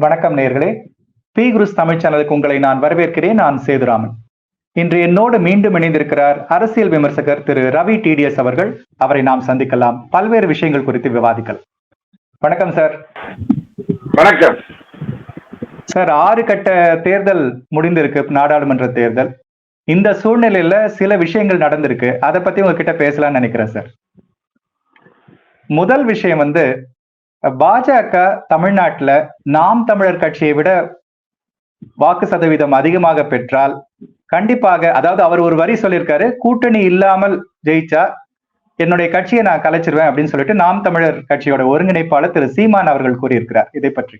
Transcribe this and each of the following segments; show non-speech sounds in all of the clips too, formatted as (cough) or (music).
வணக்கம் நேர்களே. பி குருஸ் தமிழ் சேனலுக்கு உங்களை நான் வரவேற்கிறேன். நான் சேதுராமன். இன்று என்னோடு மீண்டும் இணைந்திருக்கிறார் அரசியல் விமர்சகர் திரு ரவி டிடிஎஸ் அவர்கள். அவரை நாம் சந்திக்கலாம். பல்வேறு விஷயங்கள் குறித்து விவாதிக்கலாம். வணக்கம் சார். வணக்கம். சார் ஆறு கட்ட தேர்தல் முடிந்திருக்கு நாடாளுமன்ற தேர்தல். இந்த சூழ்நிலையில சில விஷயங்கள் நடந்திருக்கு. அதை பத்தி உங்ககிட்ட பேசலாம்னு நினைக்கிறேன் சார். முதல் விஷயம் வந்து பாஜக தமிழ்நாட்டுல நாம் தமிழர் கட்சியை விட வாக்கு சதவீதம் அதிகமாக பெற்றால் கண்டிப்பாக அதாவது அவர் ஒரு வரி சொல்லியிருக்காரு கூட்டணி இல்லாமல் ஜெயிச்சா என்னுடைய கட்சியை நான் கலைச்சிருவேன் அப்படின்னு சொல்லிட்டு நாம் தமிழர் கட்சியோட ஒருங்கிணைப்பாளர் திரு சீமான் அவர்கள் கூறியிருக்கிறார். இதை பற்றி.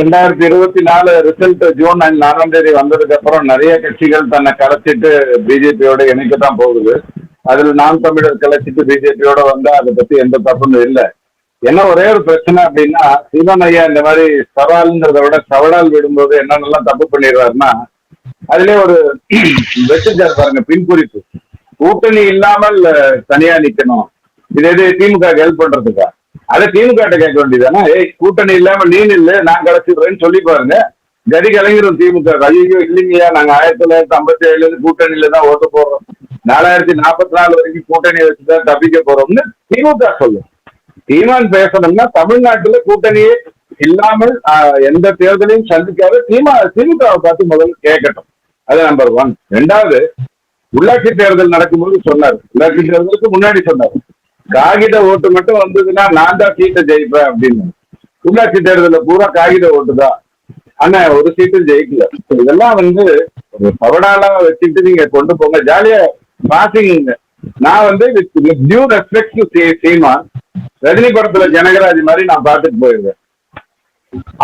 ரெண்டாயிரத்தி இருபத்தி நாலு ரிசல்ட் ஜூன் நாலாம் தேதி வந்ததுக்கு அப்புறம் நிறைய கட்சிகள் தன்னை கலைச்சிட்டு பிஜேபியோட இணைக்கத்தான் போகுது. அதுல நாம் தமிழர் கலைச்சிட்டு பிஜேபியோட வந்தா அதை பத்தி எந்த தப்பும் இல்லை. என்ன ஒரே ஒரு பிரச்சனை அப்படின்னா சிவன் ஐயா இந்த மாதிரி சவால்ங்கிறத விட சவடால் விடும்போது என்னென்னலாம் தப்பு பண்ணிடுறாருன்னா அதுலயே ஒரு (clears throat) வெட்டுச்சார் பாருங்க பின்குறிப்பு கூட்டணி இல்லாமல் தனியா நிக்கணும். இது எது திமுக ஹெல்ப் பண்றதுக்கா? அதை திமுக கிட்ட கேட்க வேண்டியதானே ஏய் கூட்டணி இல்லாம நீ இல்ல நான் கிடைச்சிடுறேன்னு சொல்லி பாருங்க. கதி கலைஞரும் திமுக. ஐயோ இல்லைங்கய்யா நாங்க ஆயிரத்தி தொள்ளாயிரத்தி ஐம்பத்தி ஏழுல இருந்து கூட்டணியில தான் ஓட்டு போடுறோம். நாலாயிரத்தி நாற்பத்தி நாலு வரைக்கும் கூட்டணியை வச்சுதான் தப்பிக்க போறோம்னு திமுக சொல்லும். சீமான் பேசணும்னா தமிழ்நாட்டுல கூட்டணியே இல்லாமல் ஆஹ், எந்த தேர்தலையும் சந்திக்காத திமுக திமுகவை பார்த்து முதல்ல கேட்கட்டும். அது நம்பர் ஒன் ரெண்டாவது உள்ளாட்சி தேர்தல் நடக்கும்போது சொன்னார். உள்ளாட்சி தேர்தலுக்கு முன்னாடி சொன்னார். காகித ஓட்டு மட்டும் வந்ததுன்னா நான் தான் சீட்டை ஜெயிப்பேன் அப்படின்னு. உள்ளாட்சி தேர்தலில் பூரா காகித ஓட்டு தான் ஆனா ஒரு சீட்டும் ஜெயிக்கல. இதெல்லாம் வந்து ஒரு பவடாலா வச்சுட்டு நீங்க கொண்டு போங்க. ஜாலியா பாசிங்க. நான் வந்து டியூ ரெஸ்பெக்ட் சீமான் ரஜினி படத்துல ஜனகராஜ் மாதிரி நான் பார்த்துட்டு போயிருந்தேன்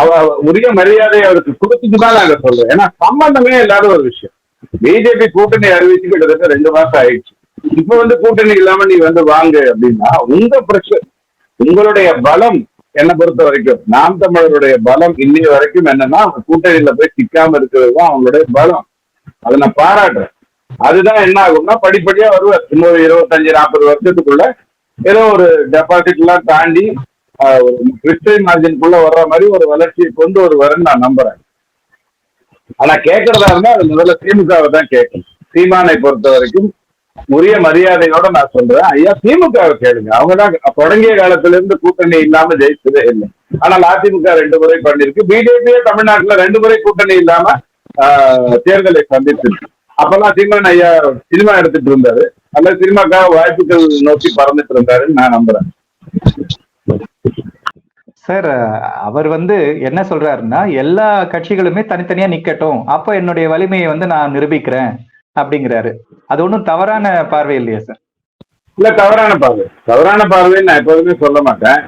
அவ உரிய மரியாதையை அவருக்கு கொடுத்துட்டு தான் நாங்க சொல்றோம் ஏன்னா சம்பந்தமே இல்லாத ஒரு விஷயம். பிஜேபி கூட்டணி அறிவிச்சு கிட்டத்தட்ட ரெண்டு மாசம் ஆயிடுச்சு. இப்ப வந்து கூட்டணி இல்லாம நீ வந்து வாங்க அப்படின்னா உங்க பிரச்சனை உங்களுடைய பலம் என்னை பொறுத்த வரைக்கும் நாம் தமிழருடைய பலம் இன்னைய வரைக்கும் என்னன்னா அவங்க கூட்டணியில போய் சிக்காம இருக்கிறது தான் அவங்களுடைய பலம். அதை நான் பாராட்டுறேன். அதுதான் என்ன ஆகும்னா படிப்படியா வருவார் இன்னொரு இருபத்தஞ்சு நாற்பது வருஷத்துக்குள்ள ஏதோ ஒரு டெபாசிட் எல்லாம் தாண்டி ஒரு கிறிஸ்டியன் மார்ஜின்குள்ள வர்ற மாதிரி ஒரு வளர்ச்சியை கொண்டு வருவாருன்னு நான் நம்புறேன். ஆனா கேட்கறதா இருந்தா அது முதல்ல திமுகவை தான் கேட்கணும். சீமானை பொறுத்த வரைக்கும் உரிய மரியாதையோட நான் சொல்றேன். ஐயா திமுகவை கேளுங்க. அவங்க தான் தொடங்கிய காலத்துல இருந்து கூட்டணி இல்லாம ஜெயிச்சதே இல்லை. ஆனால் அதிமுக ரெண்டு முறை பண்ணிருக்கு. பிஜேபியே தமிழ்நாட்டுல ரெண்டு முறை கூட்டணி இல்லாம ஆஹ், தேர்தலை சந்திச்சிருக்கு. அப்பெல்லாம் சீமான் ஐயா சினிமா எடுத்துட்டு இருந்தாரு. அல்ல சினிமாக்காக வாய்ப்புகள் நோக்கி பறந்துட்டு இருந்தாருன்னு நான் நம்புறேன். சார் அவர் வந்து என்ன சொல்றாருன்னா எல்லா கட்சிகளுமே தனித்தனியா நிக்கட்டும். அப்ப என்னுடைய வலிமையை வந்து நான் நிரூபிக்கிறேன் அப்படிங்கிறாரு. அது ஒண்ணும் தவறான பார்வை இல்லையா சார்? இல்ல தவறான பார்வை. தவறான பார்வைன்னு நான் எப்போதுமே சொல்ல மாட்டேன்.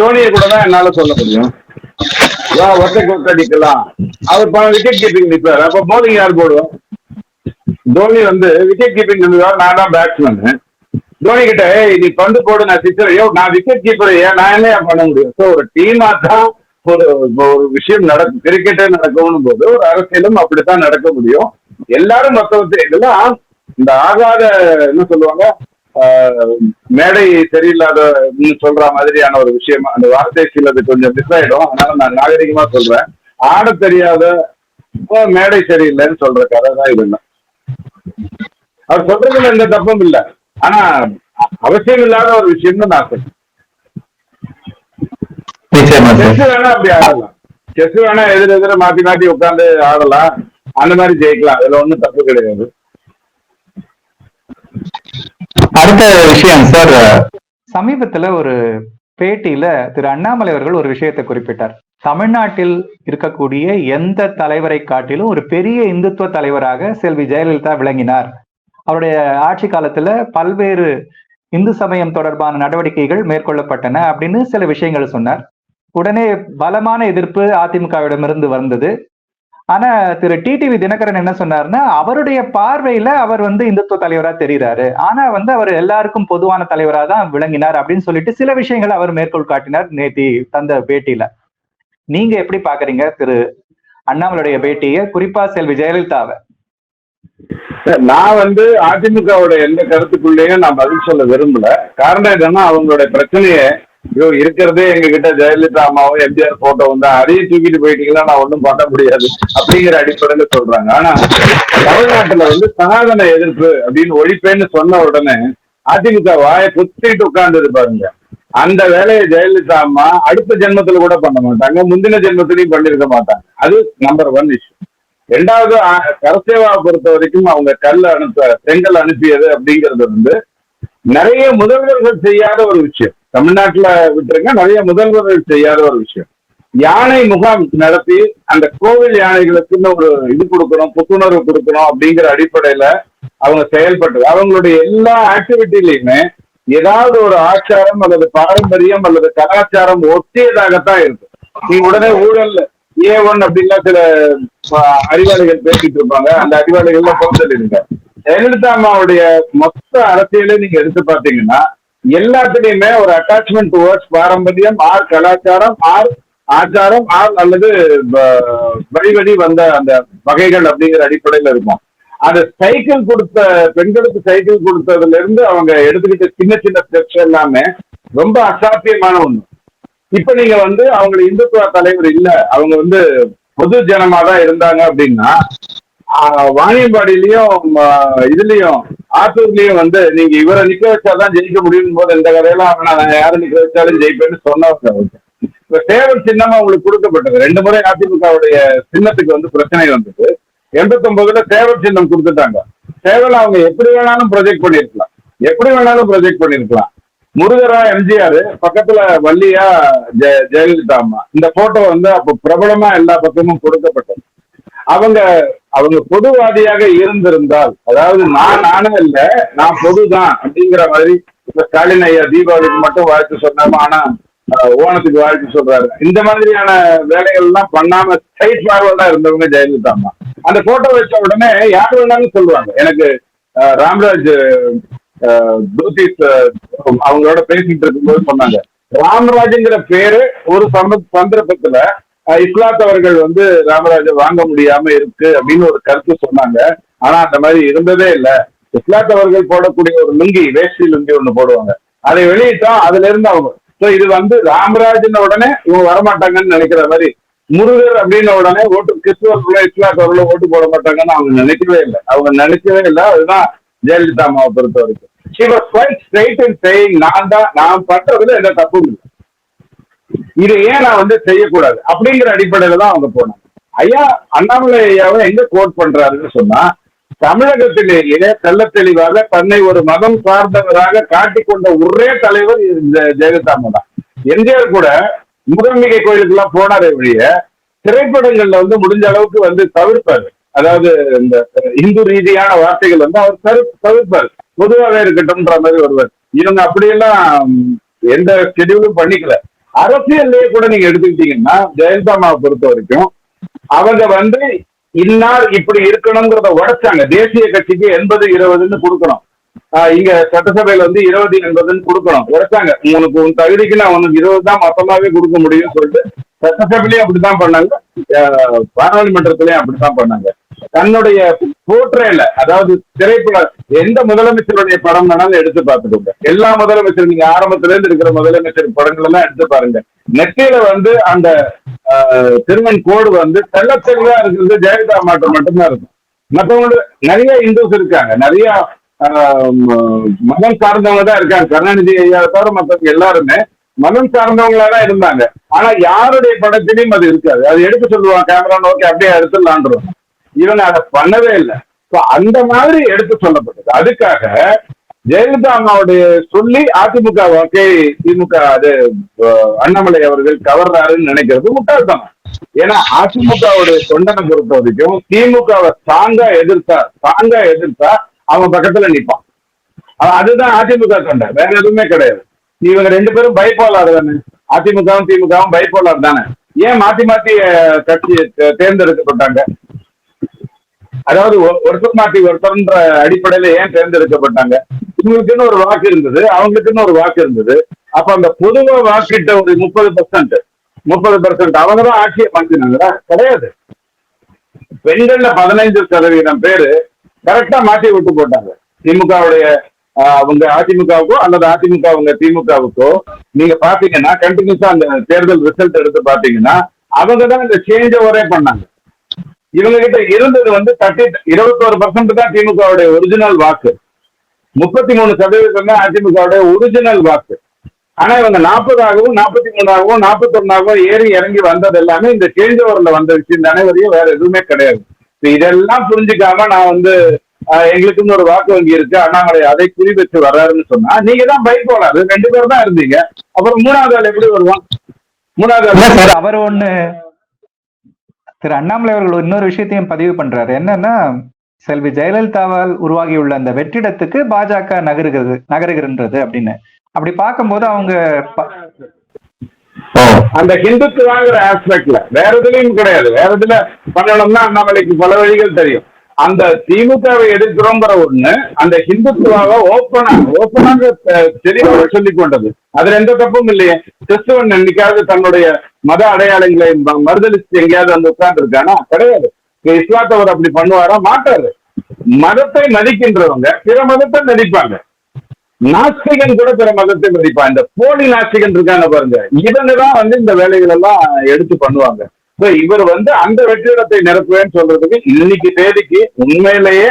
தோனியை கூட தான் என்னால சொல்ல முடியும். ஒற்றை கொத்தடிக்கலாம் அவர் விக்கெட் கீப்பிங் நிற்பாரு அப்ப போலிங் யார் போடுவோம் தோனி வந்து விக்கெட் கீப்பிங் இருந்ததால் நான் தான் பேட்ஸ்மேன் தோனி கிட்ட நீ பந்து போடு நான் சிக்ஸர் ஐயோ நான் விக்கெட் கீப்பர் ஏன் நான் என்ன பண்ண முடியும்? ஸோ ஒரு டீமா தான் ஒரு ஒரு விஷயம் நடக்கும் கிரிக்கெட்டே நடக்கணும் போது ஒரு அரசியலும் அப்படித்தான் நடக்க முடியும். எல்லாரும் மொத்தத்தை இதெல்லாம் இந்த ஆகாத என்ன சொல்லுவாங்க ஆஹ், மேடை சரியில்லாத சொல்ற மாதிரியான ஒரு விஷயம் அந்த வார்த்தை சிலது கொஞ்சம் மிஸ் ஆயிடும். அதனால நான் நாகரிகமா சொல்றேன். ஆட தெரியாத மேடை சரியில்லைன்னு சொல்ற கதை தான் இதெல்லாம் அவர் சொல்றதுல எந்த தப்பும் இல்ல. ஆனா அவசியம் இல்லாத ஒரு விஷயம்னு நான் சொல்றேன். செஸ் வேணா அப்படி ஆடலாம். செஸ் வேணா எதிர எதிர மாத்தி மாத்தி உட்காந்து ஆடலாம். அந்த மாதிரி ஜெயிக்கலாம். அதுல ஒண்ணும் தப்பு கிடையாது. அடுத்த விஷயம் சார். சமீபத்துல ஒரு பேட்டியில திரு அண்ணாமலை அவர்கள் ஒரு விஷயத்தை குறிப்பிட்டார். தமிழ்நாட்டில் இருக்கக்கூடிய எந்த தலைவரை காட்டிலும் ஒரு பெரிய இந்துத்துவ தலைவராக செல்வி ஜெயலலிதா விளங்கினார். அவருடைய ஆட்சி காலத்துல பல்வேறு இந்து சமயம் தொடர்பான நடவடிக்கைகள் மேற்கொள்ளப்பட்டன அப்படின்னு சில விஷயங்கள் சொன்னார். உடனே பலமான எதிர்ப்பு அதிமுகவிடமிருந்து வந்தது. ஆனா திரு டிடிவி தினகரன் என்ன சொன்னார்னா அவருடைய பார்வையில அவர் வந்து இந்துத்துவ தலைவரா தெரிகிறாரு ஆனா வந்து அவர் எல்லாருக்கும் பொதுவான தலைவரா தான் விளங்கினார் அப்படின்னு சொல்லிட்டு சில விஷயங்களை அவர் மேற்கோள் காட்டினார் நேத்தி தந்த பேட்டியில. நீங்க எப்படி பாக்குறீங்க திரு அண்ணாமலுடைய பேட்டியை? குறிப்பா செல்வி ஜெயலலிதாவை நான் வந்து அதிமுகவோட எந்த கருத்துக்குள்ளேயும் நான் பதில் சொல்ல விரும்பல. காரணம் என்னன்னா அவங்களுடைய பிரச்சனையை ஐயோ இருக்கிறதே எங்க கிட்ட ஜெயலலிதா அம்மாவும் எம்ஜிஆர் போட்டோ வந்து அதையும் தூக்கிட்டு போயிட்டீங்கன்னா நான் ஒண்ணும் பண்ண முடியாது அப்படிங்கிற அடிப்படையில சொல்றாங்க. ஆனா தமிழ்நாட்டுல வந்து சனாதன எதிர்ப்பு அப்படின்னு ஒழிப்பேன்னு சொன்ன உடனே அதிமுக வாயை குத்திட்டு உட்கார்ந்தது பாருங்க. அந்த வேலையை ஜெயலலிதா அம்மா அடுத்த ஜென்மத்துல கூட பண்ண மாட்டாங்க. முந்தின ஜென்மத்திலையும் பண்ணிருக்க மாட்டாங்க. அது நம்பர் ஒன் இஷ்யூ ரெண்டாவது கரசேவாவை பொறுத்த வரைக்கும் அவங்க கல் அனுப்ப செங்கல் அனுப்பியது அப்படிங்கிறது வந்து நிறைய முதல்வர்கள் செய்யாத ஒரு விஷயம். தமிழ்நாட்டுல விட்டுருங்க. நிறைய முதல்வர்கள் செய்யாத ஒரு விஷயம். யானை முகாம் நடத்தி அந்த கோவில் யானைகளுக்குன்னு ஒரு இது கொடுக்கணும் புத்துணர்வு கொடுக்கணும் அப்படிங்கிற அடிப்படையில அவங்க செயல்பட்டு அவங்களுடைய எல்லா ஆக்டிவிட்டிலையுமே ஏதாவது ஒரு ஆச்சாரம் அல்லது பாரம்பரியம் அல்லது கலாச்சாரம் ஒட்டியதாகத்தான் இருக்கு. நீ உடனே ஊழல் ஏ ஒன் அப்படின்லாம் சில அறிவாளிகள் பேசிட்டு இருப்பாங்க. அந்த அறிவாளிகள்லாம் புறந்தள்ளிடுங்க ஜெயலலிதா அம்மாவுடைய மொத்த அரசியலை நீங்க எடுத்து பாத்தீங்கன்னா எல்லாத்துலயுமே ஒரு அட்டாச்மெண்ட் டுவர்ட்ஸ் பாரம்பரியம் ஆர் கலாச்சாரம் ஆர் ஆச்சாரம் ஆர் அல்லது வழிவழி வழி வழி வந்த அந்த வகைகள் அப்படிங்கிற அடிப்படையில இருக்கும். அந்த சைக்கிள் கொடுத்த பெண்களுக்கு சைக்கிள் கொடுத்ததுல இருந்து அவங்க எடுத்துக்கிட்ட சின்ன சின்ன ஸ்டெப்ஸ் எல்லாமே ரொம்ப அசாத்தியமான ஒண்ணு. இப்ப நீங்க வந்து அவங்க இந்துத்துவ தலைவர் இல்ல அவங்க வந்து பொது ஜனமா தான் இருந்தாங்க அப்படின்னா வாணியம்பாடியிலயும் இதுலயும் ஆத்தூர்லயும் வந்து நீங்க இவரை நிக்க வச்சாதான் ஜெயிக்க முடியும் போது இந்த கதையெல்லாம் வேணாம், நான் யாரை நிக்க வச்சாலும் ஜெயிப்பேன்னு சொன்னவங்க இப்ப சேவல் சின்னமா உங்களுக்கு கொடுக்கப்பட்டது. ரெண்டு முறை அதிமுகவுடைய சின்னத்துக்கு வந்து பிரச்சனை வந்தது. எண்பத்தி ஒன்பதுல சேவல் சின்னம் கொடுத்துட்டாங்க. சேவல் அவங்க எப்படி வேணாலும் ப்ரொஜெக்ட் பண்ணிருக்கலாம் எப்படி வேணாலும் ப்ரொஜெக்ட் பண்ணிருக்கலாம் முருகரா எம்ஜிஆர் பக்கத்துல வள்ளியா ஜெயலலிதா அம்மா. இந்த போட்டோ வந்து அப்ப பிரபலமா எல்லா பக்கமும் கொடுக்கப்பட்டது. அவங்க அவங்க பொதுவாதியாக இருந்திருந்தால் அதாவது நான் நானே இல்ல நான் பொதுதான் அப்படிங்கிற மாதிரி இப்ப ஸ்டாலின் ஐயா தீபாவளிக்கு மட்டும் வாழ்த்து சொன்னாம ஆனா ஓணத்துக்கு வாழ்த்து சொல்றாரு. இந்த மாதிரியான வேலைகள் எல்லாம் பண்ணாம ஸ்ட்ரைட் ஃபார்வர்டா இருந்தவங்க ஜெயலலிதா அம்மா. அந்த போட்டோ வச்ச உடனே யார் வேணாலும் சொல்லுவாங்க. எனக்கு ராம்ராஜ் அஹ், ஜோதிஷ் அவங்களோட பேசிட்டு இருக்கும்போது சொன்னாங்க. ராமராஜுங்கிற பேரு ஒரு சம சந்தர்ப்பத்துல இஸ்லாத்தவர்கள் வந்து ராமராஜர் வாங்க முடியாம இருக்கு அப்படின்னு ஒரு கருத்து சொன்னாங்க. ஆனா அந்த மாதிரி இருந்ததே இல்லை. இஸ்லாத்தவர்கள் போடக்கூடிய ஒரு லுங்கி வேஷ்டி லுங்கி ஒண்ணு போடுவாங்க. அதை வெளியிட்டோம் அதுல இருந்து அவங்க சோ இது வந்து ராமராஜன் உடனே இவங்க வரமாட்டாங்கன்னு நினைக்கிற மாதிரி முருகர் அப்படின்ன உடனே ஓட்டு கிறிஸ்துவர்களோ இஸ்லாத்தவர்களோ ஓட்டு போட மாட்டாங்கன்னு அவங்க நினைக்கவே இல்லை. அவங்க நினைக்கவே இல்லை. அதுதான் ஜெயலலிதா அம்மாவை பொறுத்த வரைக்கும். நான் தான் நான் பண்றதுல எந்த தப்பும் இல்லை. இதை ஏன் நான் வந்து செய்யக்கூடாது? அப்படிங்கிற அடிப்படையில தான் அவங்க போனாங்க. ஐயா அண்ணாமலை ஐயாவை எங்க கோட் பண்றாருன்னு சொன்னா தமிழகத்திலேயே தெல்ல தெளிவாக தன்னை ஒரு மதம் சார்ந்தவராக காட்டிக்கொண்ட ஒரே தலைவர் இந்த ஜெயலலிதா தான். எம்ஜிஆர் கூட முகம்பிகை கோயிலுக்கு எல்லாம் போனாரே வழிய திரைப்படங்கள்ல வந்து முடிஞ்ச அளவுக்கு வந்து தவிர்ப்பாரு. அதாவது இந்த இந்து ரீதியான வார்த்தைகள் வந்து அவர் தரு தவிர்ப்பார். பொதுவாகவே இருக்கட்டும்ன்ற மாதிரி வருவார். இவங்க அப்படியெல்லாம் எந்த ஷெடியூலும் பண்ணிக்கல. அரசியல்லையே கூட நீங்க எடுத்துக்கிட்டீங்கன்னா ஜெயலலிதா அம்மாவை பொறுத்த வரைக்கும் அவங்க வந்து இன்னார் இப்படி இருக்கணுங்கிறத உடைச்சாங்க. தேசிய கட்சிக்கு எண்பது இருபதுன்னு கொடுக்கணும். ஆஹ் இங்க சட்டசபையில வந்து இருபது எண்பதுன்னு கொடுக்கணும். உடைச்சாங்க. உங்களுக்கு உன் தகுதிக்கு நான் உனக்கு இருபது தான் மொத்தமாவே கொடுக்க முடியும்னு சொல்லிட்டு சட்டசபையிலயும் அப்படித்தான் பண்ணாங்க. பாராளுமன்றத்திலயும் அப்படித்தான் பண்ணாங்க. தன்னுடைய போற்றையில அதாவது திரைப்பட எந்த முதலமைச்சருடைய படம் வேணாலும் எடுத்து பார்த்துக்கோங்க. எல்லா முதலமைச்சர் நீங்க ஆரம்பத்துல இருந்து இருக்கிற முதலமைச்சர் படங்கள் எல்லாம் எடுத்து பாருங்க. நெத்தியில வந்து அந்த திருமண் கோடு வந்து தெள்ளத்தெளிவா இருக்கிறது ஜெயலலிதா மாற்றம் மட்டும்தான் இருக்கும். மற்றவங்க நிறைய இந்துஸ் இருக்காங்க. நிறைய ஆஹ், மதம் சார்ந்தவங்க தான் இருக்காங்க. கருணாநிதி ஐயா தவிர மற்றவங்க எல்லாருமே மதம் சார்ந்தவங்களா தான் இருந்தாங்க. ஆனா யாருடைய படத்திலையும் அது இருக்காது. அது எடுத்து சொல்லுவாங்க கேமரா நோக்கி அப்படியே எடுத்துடலான்றோம். இவங்க அதை பண்ணவே இல்லை. அந்த மாதிரி எடுத்து சொல்லப்பட்டது. அதுக்காக ஜெயலலிதா அம்மாவுடைய சொல்லி அதிமுக ஓகே திமுக அது அண்ணாமலை அவர்கள் கவர்றாருன்னு நினைக்கிறது முட்டாள்தான் ஏன்னா அதிமுகவுடைய தொண்டனை பொறுத்த வரைக்கும் திமுகவை ஸ்ட்ராங்கா எதிர்த்தா ஸ்ட்ராங்கா எதிர்த்தா அவன் பக்கத்துல நிப்பான். அதுதான் அதிமுக தொண்டை. வேற எதுவுமே கிடையாது. இவங்க ரெண்டு பேரும் பைப்போலார் தானே. அதிமுகவும் திமுகவும் பைப்போலார் தானே. ஏன் மாத்தி மாத்தி கட்சி தேர்ந்தெடுக்கப்பட்டாங்க? அதாவது ஒருத்தர் மாத்தி ஒருத்தர்ன்ற அடிப்படையில ஏன் தேர்ந்தெடுக்கப்பட்டாங்க? இவங்களுக்குன்னு ஒரு வாக்கு இருந்தது அவங்களுக்குன்னு ஒரு வாக்கு இருந்தது. அப்ப அந்த பொதுவா வாக்கிட்ட ஒரு முப்பது பர்சன்ட் முப்பது பர்சன்ட் அவங்க தான் ஆட்சியை மாத்தினாங்களா? கிடையாது. பெண்கள்ல பதினைந்து சதவீதம் பேரு கரெக்டா மாற்றி விட்டு போட்டாங்க. திமுகவுடைய அவங்க அதிமுகவுக்கோ அல்லது அதிமுக அவங்க திமுகவுக்கோ நீங்க பாத்தீங்கன்னா கண்டினியூஸா அந்த தேர்தல் ரிசல்ட் எடுத்து பாத்தீங்கன்னா அவங்க தான் இந்த சேஞ்ச ஒரே பண்ணாங்க. இவங்க கிட்ட இருந்தது வந்து தட்டி இருபத்தோரு பர்சன்ட் தான் திமுகவுடைய ஒரிஜினல் வாக்கு. முப்பத்தி மூணு சதவீதம் தான் அதிமுகவுடைய ஒரிஜினல் வாக்கு. ஆனா இவங்க நாற்பதாகவும் நாற்பத்தி மூணாகவும் நாற்பத்தி ஒன்னாகவும் ஏறி இறங்கி வந்தது எல்லாமே இந்த சேஞ்ச் ஓவர்ல வந்த விஷயம் தானே வரையும் வேற எதுவுமே கிடையாது. இதெல்லாம் புரிஞ்சுக்காம நான் வந்து எங்களுக்குன்னு ஒரு வாக்கு வங்கி இருக்கு. அண்ணாமலை அதை குறி வச்சு வர்றாருன்னு சொன்னா நீங்க தான் பைக் ரெண்டு பேர் தான் இருந்தீங்க. அப்புறம் மூணாவது ஆள் எப்படி வருவான்? மூணாவது ஆள் அவர் ஒண்ணு திரு அண்ணாமலை அவர்கள் இன்னொரு விஷயத்தையும் பதிவு பண்றாரு. என்னன்னா செல்வி ஜெயலலிதாவால் உருவாகியுள்ள அந்த வெற்றிடத்துக்கு பாஜக நகருகிறது நகருகின்றது அப்படின்னு. அப்படி பார்க்கும்போது அவங்க அந்த ஹிந்துத்துவாங்கிற ஆஸ்பெக்ட்ல வேற எதுலயும் கிடையாது. வேற இதுல பண்ணணும்னா அண்ணாமலைக்கு பல வழிகள் தெரியும். அந்த திமுகவை எதிர்க்கிறோங்கிற ஒண்ணு அந்த ஹிந்துத்துவாவை ஓப்பனா ஓப்பனாக தெளிவாக சொல்லிக் கொண்டது. அதுல எந்த தப்பும் இல்லையே கிறிஸ்துவன் என்னைக்காவது தன்னுடைய மத அடையாளங்களை மறுதளிச்சு எங்கேயாவது வந்து உட்கார்ந்து இருக்கானா கிடையாது இஸ்லாத்தவர் அப்படி பண்ணுவாரா? மாட்டாரு. மதத்தை மதிக்கின்றவங்க பிற மதத்தை மதிப்பாங்க. நாஸ்திகன் கூட பிற மதத்தை மதிப்பான் இந்த போலி நாஸ்திகன் இருக்காங்க பாருங்க. இவங்க தான் வந்து இந்த வேலைகள் எல்லாம் எடுத்து பண்ணுவாங்க. இவர் வந்து அந்த வெற்றிடத்தை நிரப்புவேன்னு சொல்றதுக்கு இன்னைக்கு தேதிக்கு உண்மையிலேயே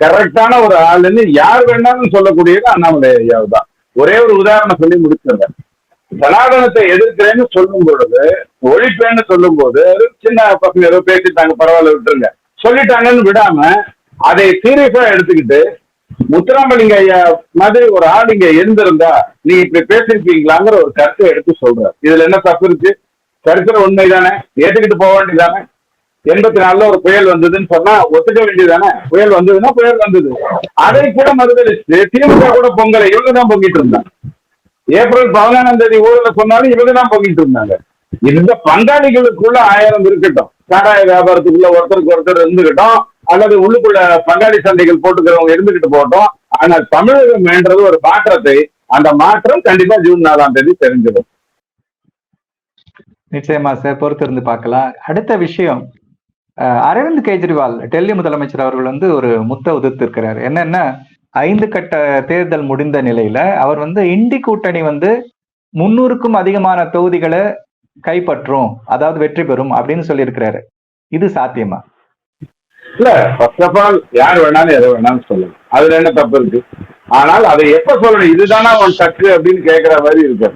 கரெக்டான ஒரு ஆளுன்னு யார் வேணாலும் சொல்லக்கூடியது அண்ணாமலை ஐயாவு தான். ஒரே ஒரு உதாரணம் சொல்லி முடிச்சிருந்தேன் சனாதனத்தை எதிர்க்கிறேன்னு சொல்லும் பொழுது ஒழிப்பேன்னு சொல்லும் போது சின்ன பசங்க ஏதோ பேசிட்டாங்க பரவாயில்ல விட்டுருங்க. சொல்லிட்டாங்கன்னு விடாம அதை சீரியஸா எடுத்துக்கிட்டு முத்துராமலிங்க ஐயா மாதிரி ஒரு ஆள் இங்க இருந்திருந்தா நீ இப்படி பேசிருக்கீங்களாங்கிற ஒரு கருத்தை எடுத்து சொல்ற இதுல என்ன தப்பு இருக்கு? சரித்திர உண்மைதானே? ஏத்துக்கிட்டு போக வேண்டியதானே எண்பத்தி நாலுல ஒரு புயல் வந்ததுன்னு சொன்னா ஒத்துக்க வேண்டியதானே புயல் வந்ததுன்னா புயல் வந்தது. அதை கூட மறுதளிச்சு திமுக கூட பொங்கலை இவங்க தான் பொங்கிட்டு இருந்தாங்க. ஏப்ரல் பதினாலாம் தேதி ஊர்ல சொன்னாலும் இவங்க தான் பொங்கிட்டு இருந்தாங்க. இந்த பங்காளிகளுக்குள்ள ஆயிரம் இருக்கட்டும். சாராய வியாபாரத்துக்குள்ள ஒருத்தருக்கு ஒருத்தர் இருந்துகிட்டோம். அல்லது உள்ளுக்குள்ள பங்காளி சந்தைகள் போட்டுக்கிறவங்க இருந்துகிட்டு போட்டோம். ஆனால் தமிழகம் என்றது ஒரு மாற்றத்தை அந்த மாற்றம் கண்டிப்பா ஜூன் நாலாம் தேதி தெரிஞ்சிடும். நிச்சயமா சார் பொறுத்து இருந்து பார்க்கலாம். அடுத்த விஷயம் அரவிந்த் கெஜ்ரிவால் டெல்லி முதலமைச்சர் அவர்கள் வந்து ஒரு முத்த உதிர்த்து இருக்கிறார் என்னன்னா ஐந்து கட்ட தேர்தல் முடிந்த நிலையில அவர் வந்து இண்டி கூட்டணி வந்து முன்னூறுக்கும் அதிகமான தொகுதிகளை கைப்பற்றும் அதாவது வெற்றி பெறும் அப்படின்னு சொல்லியிருக்கிறாரு. இது சாத்தியமா? இல்ல ஃபர்ஸ்ட் ஆஃப் ஆல் யார் வேணாலும் எதை வேணாலும் சொல்லலாம். அதுல என்ன தப்பு இருக்கு? ஆனால் அதை எப்ப சொல்லணும்? இதுதானா உன் டக்கு அப்படின்னு கேக்குற மாதிரி இருக்கு.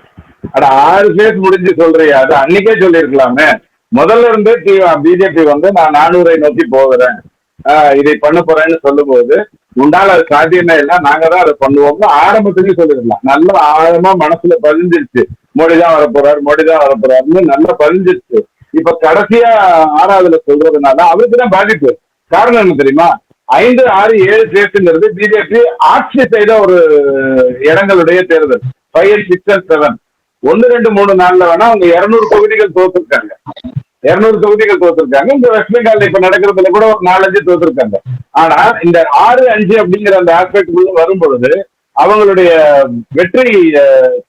அட ஆறு பேர் முடிஞ்சு சொல்றியா? அது அன்னைக்கே சொல்லியிருக்கலாமே. முதல்ல இருந்தே பிஜேபி வந்து நான் நானூரை நோக்கி போகிறேன். ஆஹ் இதை பண்ண போறேன்னு சொல்லும்போது உண்டால அது சாத்தியமே இல்லை. நாங்க தான் அதை பண்ணுவோம்னு ஆரம்பத்துலயும் சொல்லிருக்கலாம் நல்ல ஆழமா மனசுல பதிஞ்சிருச்சு. மோடி தான் வரப்போறாரு மோடி தான் வரப்போறாருன்னு நல்லா பதிஞ்சிருச்சு. இப்ப கடைசியா ஆறாவதுல சொல்றதுனால அவருக்கு தான் பாதிப்பு. காரணம் என்ன தெரியுமா? ஐந்து ஆறு ஏழு ஸ்டேட்டுங்கிறது பிஜேபி ஆட்சி செய்த ஒரு இடங்களுடைய தேர்தல். ஃபைவ் சிக்ஸ் அண்ட் செவன் ஒன்னு ரெண்டு மூணு நாள்ல வேணா அவங்க இருநூறு தொகுதிகள் தோத்துருக்காங்க. இருநூறு தொகுதிகள் தோத்துருக்காங்க. இந்த வெஸ்ட் பெங்கால் இப்ப நடக்கிறதுல கூட ஒரு நாலஞ்சு தோத்துருக்காங்க. ஆனா இந்த ஆறு அஞ்சு அப்படிங்கிற அந்த ஆஸ்பெக்ட் வரும்பொழுது அவங்களுடைய வெற்றி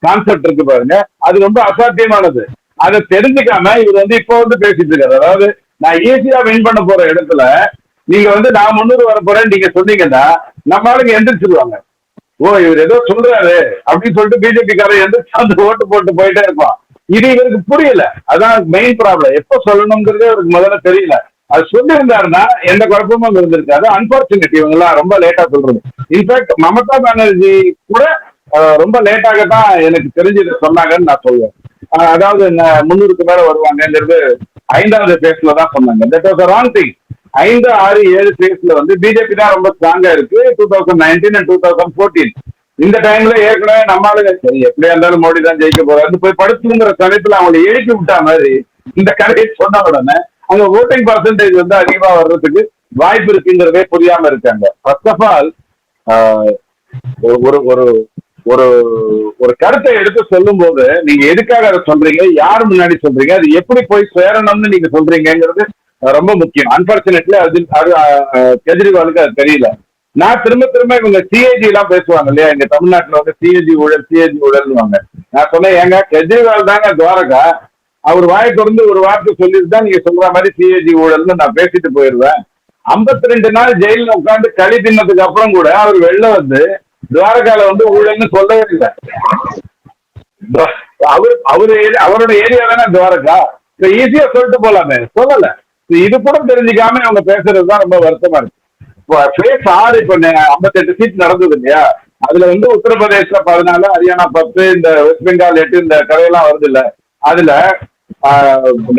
கான்செப்ட் இருக்கு பாருங்க. அது ரொம்ப அசாத்தியமானது. அதை தெரிஞ்சுக்காம இவர் வந்து இப்போ வந்து பேசிட்டு இருக்காரு. அதாவது நான் ஈஸியா வின் பண்ண போற இடத்துல நீங்க வந்து நான் முன்னூறு வர போறேன்னு நீங்க சொன்னீங்கன்னா நம்ம ஆளுங்க எந்திரிச்சிருவாங்க. ஓ இவர் ஏதோ சொல்றாரு அப்படின்னு சொல்லிட்டு பிஜேபி காரன் எந்திரிச்சு அந்த ஓட்டு போட்டு போயிட்டே இருப்பான். இது இவருக்கு புரியல. அதான் மெயின் ப்ராப்ளம் எப்ப சொல்லணுங்கிறதே அவருக்கு முதல்ல தெரியல. அது சொல்லியிருந்தாருன்னா எந்த குழப்பமும் இருந்திருக்காது. அன்பார்ச்சுனேட் இவங்க எல்லாம் ரொம்ப லேட்டா சொல்றது. இன்ஃபேக்ட் மமதா பானர்ஜி கூட ரொம்ப லேட்டாக தான் எனக்கு தெரிஞ்சதை சொன்னாங்கன்னு நான் சொல்லுவேன். அதாவது முன்னூறுக்கு மேல வருவாங்கங்கிறது ஐந்தாவது பேஸ்ல தான் சொன்னாங்க தட் வாஸ் ராங் திங் ஐந்து ஆறு ஏழு பிளேஸ்ல வந்து பிஜேபி தான் ரொம்ப ஸ்ட்ராங்கா இருக்கு. Two thousand nineteen and two thousand fourteen இந்த டைம்ல ஏற்கனவே நம்மளுங்க சரி எப்படியா இருந்தாலும் மோடி தான் ஜெயிக்க போறாரு. போய் படுத்துங்கிற தலைப்புல அவங்களை எழுப்பி விட்டா மாதிரி இந்த கதையை சொன்ன உடனே அங்க ஓட்டிங் பர்சன்டேஜ் வந்து அதிகமா வர்றதுக்கு வாய்ப்பு இருக்குங்கிறதே புரியாம இருக்காங்க. ஃபர்ஸ்ட் ஆஃப் ஆல் ஒரு ஒரு ஒரு ஒரு கருத்தை எடுத்து சொல்லும் போது நீங்க எதுக்காக அதை சொல்றீங்க? யார் முன்னாடி சொல்றீங்க? அது எப்படி போய் சேரணும்னு நீங்க சொல்றீங்கங்கிறது ரொம்ப முக்கியம். அன்பார்ச்சுனேட்லி அது அது கெஜ்ரிவாலுக்கு அது தெரியல. நான் திரும்ப திரும்ப இவங்க சிஏஜி எல்லாம் பேசுவாங்க இல்லையா? இங்க தமிழ்நாட்டுல வந்து சிஏஜி ஊழல் சிஏஜி ஊழல்வாங்க நான் சொன்னேன் ஏங்க கெஜ்ரிவால் தாங்க துவாரகா? அவர் வாயை தொடர்ந்து ஒரு வார்த்தை சொல்லிட்டு தான் நீங்க சொல்ற மாதிரி சிஏஜி ஊழல்னு நான் பேசிட்டு போயிடுவேன் ஐம்பத்தி ரெண்டு நாள் ஜெயில உட்காந்து களி தின்னதுக்கு அப்புறம் கூட அவர் வெளில வந்து துவாரகால வந்து ஊழல்னு சொல்லவே இல்லை. அவர் அவரு அவரு அவரோட ஏரியா தானே துவாரகா? ஈஸியா சொல்லிட்டு போலாமே. சொல்லல. இது கூட தெரிஞ்சுக்காம அவங்க பேசுறதுதான் ரொம்ப வருத்தமா இருக்கு. ஃபேஸ் ஆறு இப்போ ஐம்பத்தெட்டு சீட் நடந்தது இல்லையா? அதுல வந்து உத்தரப்பிரதேச பதினாலு ஹரியானா பத்து இந்த வெஸ்ட் பெங்கால் எட்டு இந்த கதையெல்லாம் வருது இல்ல அதுல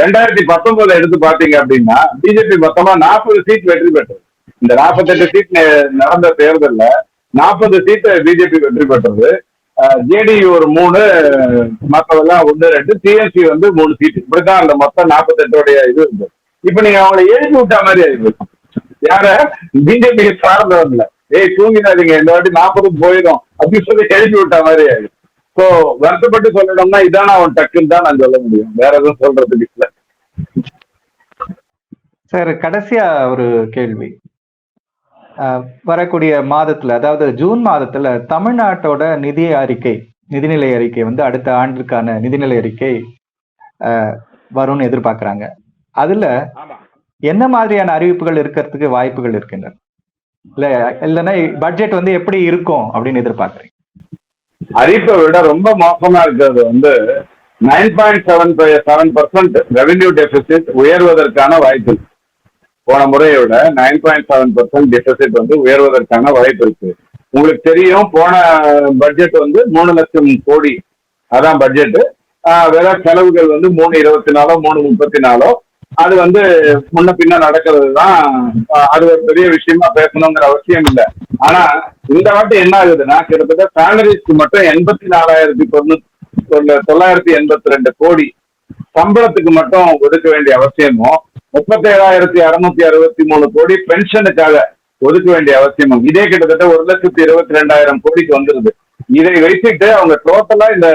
ரெண்டாயிரத்தி பத்தொன்பதுல எடுத்து பாத்தீங்க அப்படின்னா பிஜேபி மொத்தமா நாற்பது சீட் வெற்றி பெற்றது. இந்த நாற்பத்தெட்டு சீட் நடந்த தேர்தல்ல நாற்பது சீட்டு பிஜேபி வெற்றி பெற்றது. ஜேடியு ஒரு மூணு மற்றவெல்லாம் ஒன்று ரெண்டு டிஎஸ்சி வந்து மூணு சீட் இப்படிதான் அந்த மொத்தம் நாற்பத்தெட்டோடைய இது இருந்தது. இப்ப நீங்க அவங்களை எழுதி விட்ட மாதிரி ஆயிடுச்சு. யார? பிஜேபி சார்ந்தவர்ல ஏய் தூங்கினாதீங்க இந்த வாட்டி நாற்பது போயிடும் அப்படின்னு சொல்லி எழுதி விட்ட மாதிரி ஆயிடுச்சு. ஸோ வருத்தப்பட்டு சொல்லணும்னா இதான அவன் டக்குன்னு தான் நான் சொல்ல முடியும். வேற எதுவும் சொல்றதுக்கு இல்லை. சார் கடைசியா ஒரு கேள்வி. வரக்கூடிய மாதத்துல அதாவது ஜூன் மாதத்துல தமிழ்நாட்டோட நிதி அறிக்கை நிதிநிலை அறிக்கை வந்து அடுத்த ஆண்டிற்கான நிதிநிலை அறிக்கை அஹ், வரும்னு எதிர்பார்க்கறாங்க. அதுல என்ன மாதிரியான அறிவிப்புகள் இருக்கிறதுக்கு வாய்ப்புகள் இருக்கின்றன? இல்ல இல்லைன்னா பட்ஜெட் வந்து எப்படி இருக்கும் அப்படின்னு எதிர்பார்க்கறீங்க? அறிப்பை விட ரொம்ப மோசமா இருக்கிறது வந்து nine point seven seven percent revenue deficit உயர்வதற்கான வாய்ப்பு. இருக்கு போன முறையை விட nine point seven percent deficit வந்து உயர்வதற்கான வாய்ப்பு இருக்கு. உங்களுக்கு தெரியும் போன பட்ஜெட் வந்து மூணு லட்சம் கோடி. அதான் பட்ஜெட் வேற செலவுகள் வந்து மூணு இருபத்தி நாலோ மூணு முப்பத்தி நாலோ. அது வந்து முன்ன பின்ன நடக்கிறது தான் அது ஒரு பெரிய விஷயமா பேசணுங்கிற அவசியம் இல்லை. ஆனா இந்த வாட்டி என்ன ஆகுதுன்னா கிட்டத்தட்ட சேலரிஸ்க்கு மட்டும் எண்பத்தி நாலாயிரத்தி தொண்ணூத்தி தொள்ளாயிரத்தி எண்பத்தி ரெண்டு கோடி சம்பளத்துக்கு மட்டும் ஒதுக்க வேண்டிய அவசியமும் முப்பத்தேழாயிரத்தி அறுநூத்தி அறுபத்தி மூணு கோடி பென்ஷனுக்காக ஒதுக்க வேண்டிய அவசியமும் இதே கிட்டத்தட்ட ஒரு லட்சத்தி இருபத்தி ரெண்டாயிரம் கோடிக்கு வந்துருது. இதை வைத்துட்டு அவங்க டோட்டலா இந்த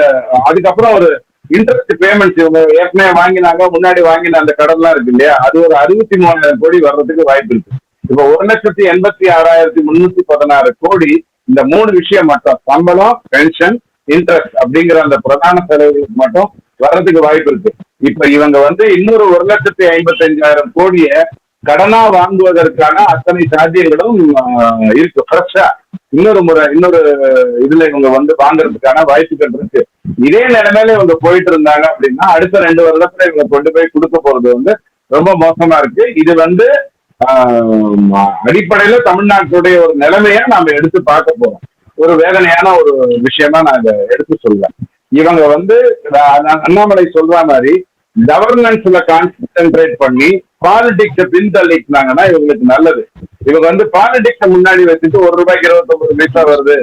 அதுக்கப்புறம் ஒரு இன்ட்ரெஸ்ட் பேமெண்ட்ஸ் இவங்க ஏற்கனவே வாங்கினாங்க முன்னாடி வாங்கின அந்த கடன்லாம் இருக்கு இல்லையா? அது ஒரு அறுபத்தி மூணாயிரம் கோடி வர்றதுக்கு வாய்ப்பு இருக்கு. இப்ப ஒரு லட்சத்தி எண்பத்தி ஆறாயிரத்தி முன்னூத்தி பதினாறு கோடி இந்த மூணு விஷயம் மட்டும் சம்பளம் பென்ஷன் இன்ட்ரெஸ்ட் அப்படிங்கிற அந்த பிரதான செலவுகளுக்கு மட்டும் வர்றதுக்கு வாய்ப்பு இருக்கு. இப்ப இவங்க வந்து இன்னொரு ஒரு லட்சத்தி ஐம்பத்தி அஞ்சாயிரம் கோடிய கடனா வாங்குவதற்கான அத்தனை சாத்தியங்களும் இருக்கு. ஃப்ரெஷ்ஷா இன்னொரு முறை இன்னொரு இதுல இவங்க வந்து வாங்குறதுக்கான வாய்ப்புகள் இருக்கு. இதே நிலைமையில இவங்க போயிட்டு இருந்தாங்க அப்படின்னா அடுத்த ரெண்டு வருடத்துல இவங்க கொண்டு போய் கொடுக்க போறது வந்து ரொம்ப மோசமா இருக்கு. இது வந்து அடிப்படையில தமிழ்நாட்டுடைய ஒரு நிலைமைய நாம எடுத்து பார்க்க போறோம். ஒரு வேதனையான ஒரு விஷயமா நான் இதை எடுத்து சொல்றேன். இவங்க வந்து அண்ணாமலை சொல்ற மாதிரி கவர்னன்ஸ்ல கான்சென்ட்ரேட் பண்ணி பாலிடிக்ஸ பின்தள்ளிட்டாங்கன்னா இவங்களுக்கு நல்லது. இவங்க வந்து பாலிடிக்ஸ முன்னாடி வச்சுட்டு ஒரு ரூபாய்க்கு இருபத்தொன்பது பைசா வருது.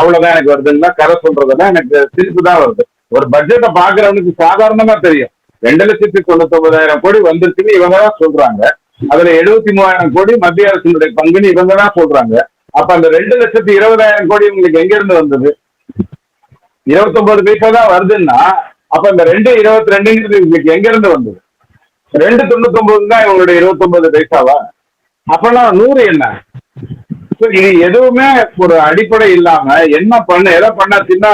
அவ்வளவுதான் எனக்கு வருதுன்னா கரை சொல்றதுன்னா எனக்கு சிரிப்பு தான் வருது. ஒரு பட்ஜெட்டை பாக்குறவனுக்கு சாதாரணமா தெரியும். ரெண்டு லட்சத்தி தொண்ணூத்தி ஒன்பதாயிரம் கோடி வந்துருச்சுன்னு இவங்க தான் சொல்றாங்க. அதுல எழுபத்தி மூவாயிரம் கோடி மத்திய அரசினுடைய பங்குன்னு இவங்க தான் சொல்றாங்க. அப்ப அந்த ரெண்டு லட்சத்தி இருபதாயிரம் கோடி உங்களுக்கு எங்க இருந்து வந்தது? இருபத்தொன்பது பைசா தான் வருதுன்னா அப்ப இந்த ரெண்டு இருபத்தி ரெண்டுங்கிறது உங்களுக்கு எங்க இருந்து வந்தது? ரெண்டு தொண்ணூத்தி ஒன்பது தான் இவங்களுடைய இருபத்தொன்பது பைசாவா? அப்பனா நூறு என்ன? இது எதுவுமே ஒரு அடிப்படை இல்லாம என்ன பண்ண எதை பண்ணா சின்ன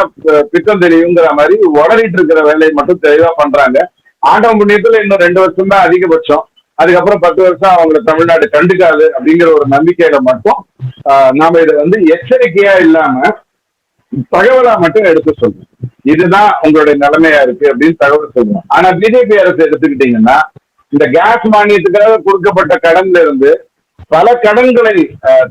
பித்தம் தெரியுங்கிற மாதிரி உடறிட்டு இருக்கிற வேலையை மட்டும் தெளிவா பண்றாங்க. ஆண்டவ புண்ணியத்துல இன்னும் ரெண்டு வருஷம் தான் அதிகபட்சம். அதுக்கப்புறம் பத்து வருஷம் அவங்களை தமிழ்நாடு கண்டுக்காது அப்படிங்கிற ஒரு நம்பிக்கையில மட்டும் ஆஹ், நாம இதை வந்து எச்சரிக்கையா இல்லாம தகவலா மட்டும் எடுத்து சொல்றோம். இதுதான் உங்களுடைய நிலைமையா இருக்கு அப்படின்னு தகவல் சொல்லுவோம். ஆனா பிஜேபி அரசு எடுத்துக்கிட்டீங்கன்னா இந்த கேஸ் மானியத்துக்காக கொடுக்கப்பட்ட கடன்ல இருந்து பல கடன்களை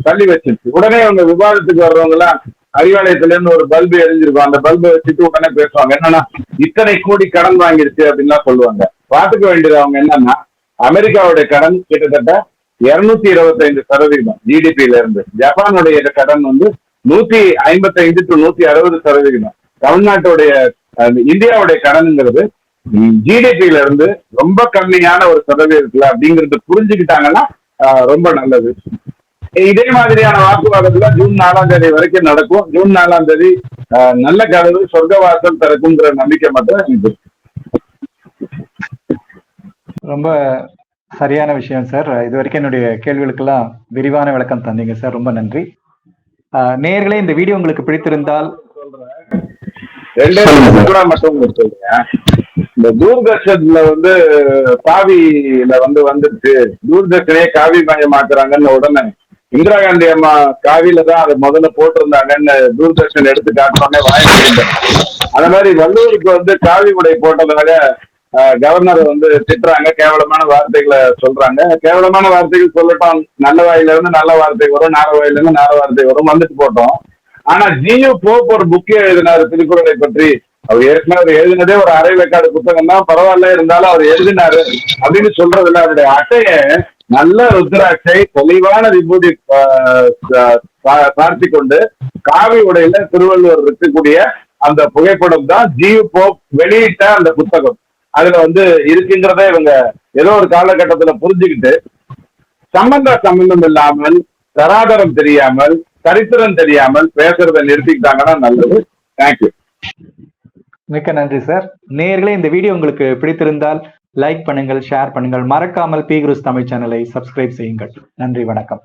தள்ளி வச்சிருச்சு உடனே அவங்க விவாதத்துக்கு வர்றவங்க எல்லாம் அறிவாலயத்துல இருந்து ஒரு பல்பு எரிஞ்சிருக்கும். அந்த பல்பை வச்சுட்டு உடனே பேசுவாங்க. என்னன்னா இத்தனை கோடி கடன் வாங்கிருச்சு அப்படின்லாம் சொல்லுவாங்க. பாத்துக்க வேண்டியது அவங்க என்னன்னா அமெரிக்காவுடைய கடன் கிட்டத்தட்ட இருநூத்தி இருபத்தைந்து சதவீதம் ஜிடிபியில இருந்து. ஜப்பானுடைய கடன் வந்து நூத்தி ஐம்பத்தைந்து டு நூத்தி அறுபது சதவீதம். தமிழ்நாட்டுடைய இந்தியாவுடைய கடனுங்கிறது ஜிடிபியில இருந்து ரொம்ப கம்மியான ஒரு சதவீதத்துல அப்படிங்கறது புரிஞ்சுக்கிட்டாங்கன்னா ஆஹ், ரொம்ப நல்லது. இதே மாதிரியான வாக்குவாதத்துல ஜூன் நாலாம் தேதி வரைக்கும் நடக்கும். ஜூன் நாலாம் தேதி ஆஹ், நல்ல கதவு சொர்க்கவாசல் திறக்குங்கிற நம்பிக்கை மட்டும் எனக்கு இருக்கு. ரொம்ப சரியான விஷயம் சார். இது வரைக்கும் என்னுடைய கேள்விகளுக்கெல்லாம் விரிவான விளக்கம் தந்தீங்க சார். ரொம்ப நன்றி. ஆஹ் இந்த வீடியோ உங்களுக்கு பிடித்திருந்தால் ரெண்டே கூட மட்டும் இந்த தூர்தர்ஷன்ல வந்து காவியில வந்து வந்துருச்சு. தூர்தர்ஷனே காவி மயமாக்குறாங்கன்னு உடனே இந்திரா காந்தி அம்மா காவியில தான் அதை முதல்ல போட்டிருந்தாங்கன்னு தூர்தர்ஷன் எடுத்து காட்டினோடனே வாங்கிருந்தேன் அந்த மாதிரி வள்ளுவருக்கு வந்து காவி உடை போட்டதாக கவர்னர் வந்து திட்டுறாங்க. கேவலமான வார்த்தைகளை சொல்றாங்க. கேவலமான வார்த்தைகள் சொல்லட்டும். நல்ல வாயில இருந்து நல்ல வார்த்தை வரும் நார வாயில இருந்து நார வார்த்தை வரும். வந்துட்டு போட்டோம். ஆனா ஜியு போப் ஒரு புக்கே எழுதினாரு திருக்குறளை பற்றி. அவர் ஏற்கனவே அவர் எழுதினதே ஒரு அரை வேக்காடு புத்தகம் தான் பரவாயில்ல இருந்தாலும் அவர் எழுதினாரு அப்படின்னு சொல்றதுல அவருடைய அட்டைய நல்ல ருத்ராட்சை தெளிவான விபூதி ஆஹ், கொண்டு காவி உடையில திருவள்ளுவர் இருக்கக்கூடிய அந்த புகைப்படம் தான் ஜியு போப் வெளியிட்ட அந்த புத்தகம். அதுல வந்து இருக்குங்கிறத இவங்க ஏதோ ஒரு காலகட்டத்துல புரிஞ்சுக்கிட்டு சம்பந்த சம்பந்தம் இல்லாமல் தராதரம் தெரியாமல் சரித்திரம் தெரியாமல் பேசுறதை நிறுத்திக்கிட்டாங்கன்னா நல்லது. தேங்க்யூ மிக்க நன்றி சார் நேர்களே இந்த வீடியோ உங்களுக்கு பிடித்திருந்தால் லைக் பண்ணுங்கள் ஷேர் பண்ணுங்கள். மறக்காமல் பி குருஸ் தமிழ் சேனலை சப்ஸ்கிரைப் செய்யுங்கள். நன்றி வணக்கம்.